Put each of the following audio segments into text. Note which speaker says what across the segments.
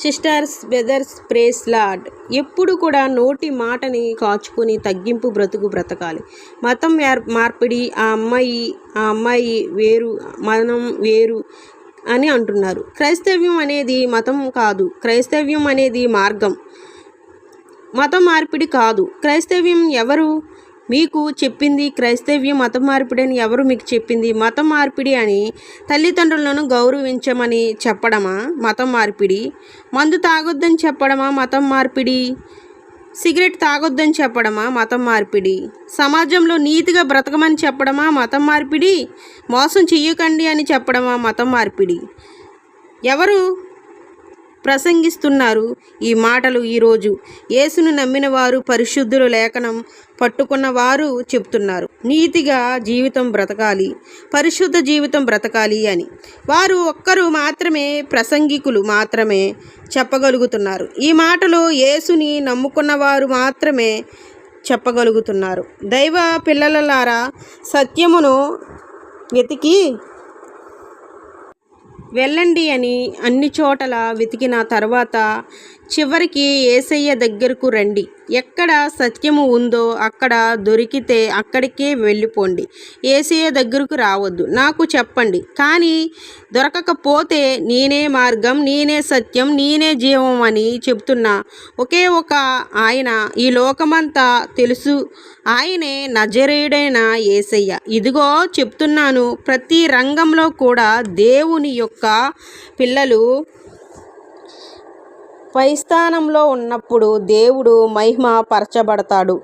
Speaker 1: Sisters brothers praise lord ఎప్పుడు కూడా నోటి మాటని కాచుకుని తగ్గింపు బ్రతుకు బ్రతకాలి. మతం మార్పిడి ఆ అమ్మాయి ఆ అమ్మాయి వేరు మనం వేరు అని అంటున్నారు. క్రైస్తవ్యం అనేది మతం కాదు. క్రైస్తవ్యం అనేది మార్గం. మతం మార్పిడి కాదు. క్రైస్తవ్యం ఎవరు? మీకు చెప్పింది క్రైస్తవ్యం మతం మార్పిడి అని ఎవరు మీకు చెప్పింది? మతం మార్పిడి అని తల్లిదండ్రులను గౌరవించమని చెప్పడమా? మతం మార్పిడి. మందు తాగొద్దని చెప్పడమా? మతం మార్పిడి. సిగరెట్ తాగొద్దని చెప్పడమా? మతం మార్పిడి. సమాజంలో నీతిగా బ్రతకమని చెప్పడమా? మతం మార్పిడి. మోసం చెయ్యకండి అని చెప్పడమా? మతం మార్పిడి. ఎవరు ప్రసంగిస్తున్నారు. ఈ మాటలు ఈరోజు యేసును నమ్మిన వారు పరిశుద్ధుల లేఖనం పట్టుకున్న వారు చెప్తున్నారు. నీతిగా జీవితం బ్రతకాలి పరిశుద్ధ జీవితం బ్రతకాలి అని. వారు ఒక్కరు మాత్రమే ప్రసంగికులు మాత్రమే చెప్పగలుగుతున్నారు. ఈ మాటలు యేసుని నమ్ముకున్న వారు మాత్రమే చెప్పగలుగుతున్నారు. దైవ పిల్లలలారా సత్యమును వెతికి వెళ్ళండి అని అన్ని చోటల వెతికిన తర్వాత చివరికి ఏసయ్య దగ్గరకు రండి. ఎక్కడ సత్యము ఉందో అక్కడ దొరికితే అక్కడికే వెళ్ళిపోండి. ఏసయ్య దగ్గరకు రావద్దు. నాకు చెప్పండి. కానీ దొరకకపోతే నేనే మార్గం నేనే సత్యం నేనే జీవం అని చెప్తున్నా. ఒకే ఒక ఆయన ఈ లోకమంతా తెలుసు. ఆయనే నజరేయుడైన ఏసయ్య. ఇదిగో చెప్తున్నాను. ప్రతి రంగంలో కూడా దేవుని యొక్క పిల్లలు పై స్థానంలో ఉన్నప్పుడు దేవుడు మహిమ పరచబడతాడు.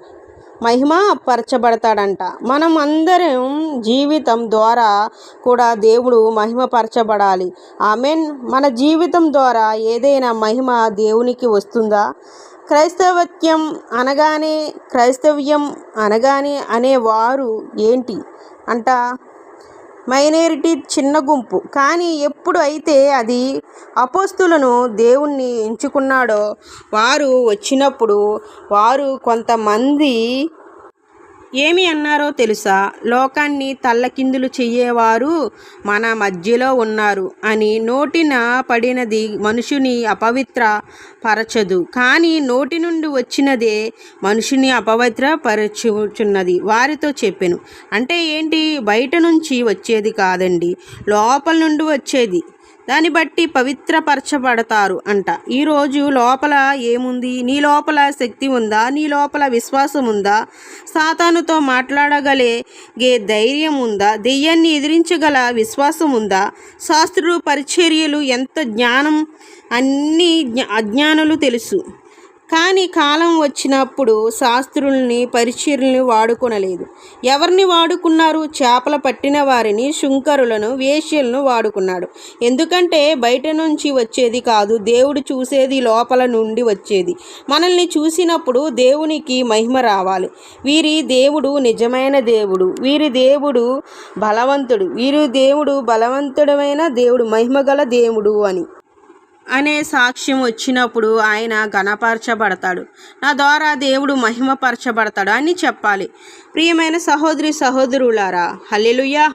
Speaker 1: మహిమ పరచబడతాడంట. మనం అందరం జీవితం ద్వారా కూడా దేవుడు మహిమపరచబడాలి ఆమెన్. మన జీవితం ద్వారా ఏదైనా మహిమ దేవునికి వస్తుందా? క్రైస్తవత్యం అనగానే క్రైస్తవ్యం అనగానే అనేవారు ఏంటి? అంట మైనారిటీ చిన్న గుంపు. కానీ ఎప్పుడు అయితే అది అపోస్తులను దేవుణ్ణి ఎంచుకున్నాడో వారు వచ్చినప్పుడు వారు కొంతమంది ఏమి అన్నారో తెలుసా? లోకాన్ని తల్లకిందులు చెయ్యేవారు మన మధ్యలో ఉన్నారు అని నోటిన పడినది మనుషుని అపవిత్ర పరచదు. కానీ నోటి నుండి వచ్చినదే మనుషుని అపవిత్ర పరచుచున్నది. వారితో చెప్పాను. అంటే ఏంటి? బయట నుంచి వచ్చేది కాదండి. లోపల నుండి వచ్చేది. దాన్ని బట్టి పవిత్రపరచబడతారు అంట. ఈరోజు లోపల ఏముంది? నీ లోపల శక్తి ఉందా? నీ లోపల విశ్వాసం ఉందా? సాతానుతో మాట్లాడగలిగే ధైర్యం ఉందా? దెయ్యాన్ని ఎదిరించగల విశ్వాసం ఉందా? శాస్త్రులు పరిచర్యలు ఎంత జ్ఞానం? అన్ని అజ్ఞానులు తెలుసు. కానీ కాలం వచ్చినప్పుడు శాస్త్రుల్ని పరిచయల్ని వాడుకొనలేదు. ఎవరిని వాడుకున్నారు? చేపల పట్టిన వారిని శుంకరులను వేష్యలను వాడుకున్నాడు. ఎందుకంటే బయట నుంచి వచ్చేది కాదు దేవుడు చూసేది లోపల నుండి వచ్చేది. మనల్ని చూసినప్పుడు దేవునికి మహిమ రావాలి. వీరి దేవుడు నిజమైన దేవుడు. వీరి దేవుడు బలవంతుడు. వీరి దేవుడు బలవంతుడమైన దేవుడు మహిమగల దేవుడు అని. అనే సాక్ష్యం వచ్చినప్పుడు ఆయన గణపరచబడతాడు నా ద్వారా దేవుడు మహిమపరచబడతాడు అని చెప్పాలి. ప్రియమైన సహోదరి సహోదరులారా హల్లెలుయా.